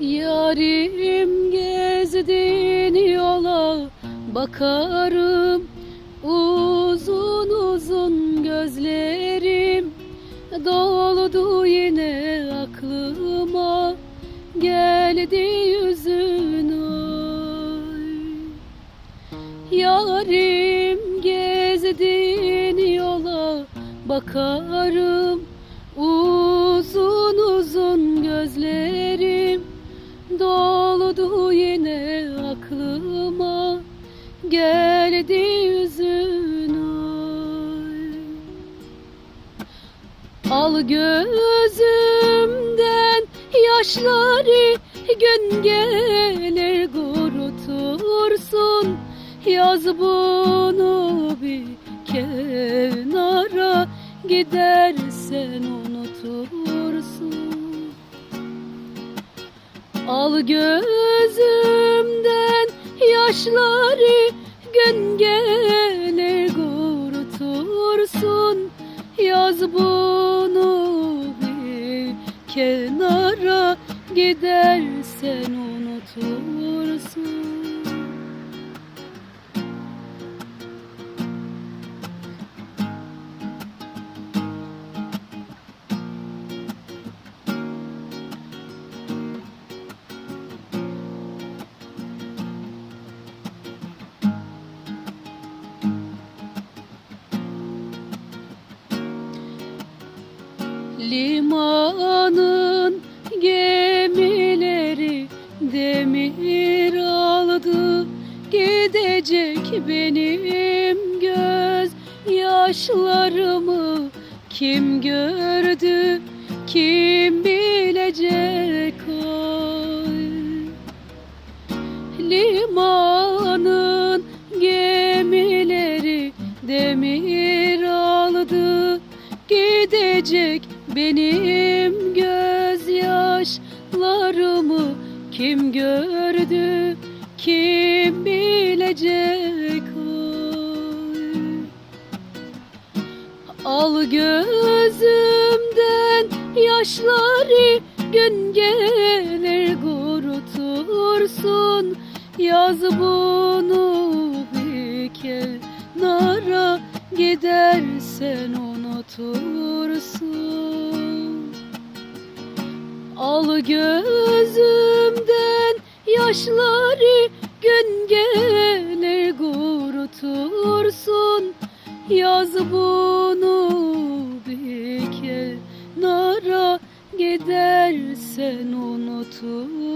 Yarim gezdin yola bakarım Uzun uzun gözlerim. Doldu yine aklıma Geldi yüzün ay Yarim gezdin yola bakarım Uzun uzun gözlerim doldu yine aklıma Geldi yüzün ay Al gözümden yaşları gün gelir kurutursun. Yaz bunu bir kenara gidersen unutursun Al gözümden yaşları gün gelir kurutursun. Yaz bunu bir kenara gidersen unutursun Limanın gemileri demir aldı. Gidecek benim göz yaşlarımı Kim gördü? Kim bilecek ay Limanın gemileri demir aldı. Gidecek benim gözyaşlarımı Kim gördü? Kim bilecek? Ay Al gözümden yaşları gün gelir kurutursun. Yaz bunu bir kenara gidersen unutursun Al gözümden yaşları gün gelir kurutursun. Yaz bunu bir kenara gidersen unutursun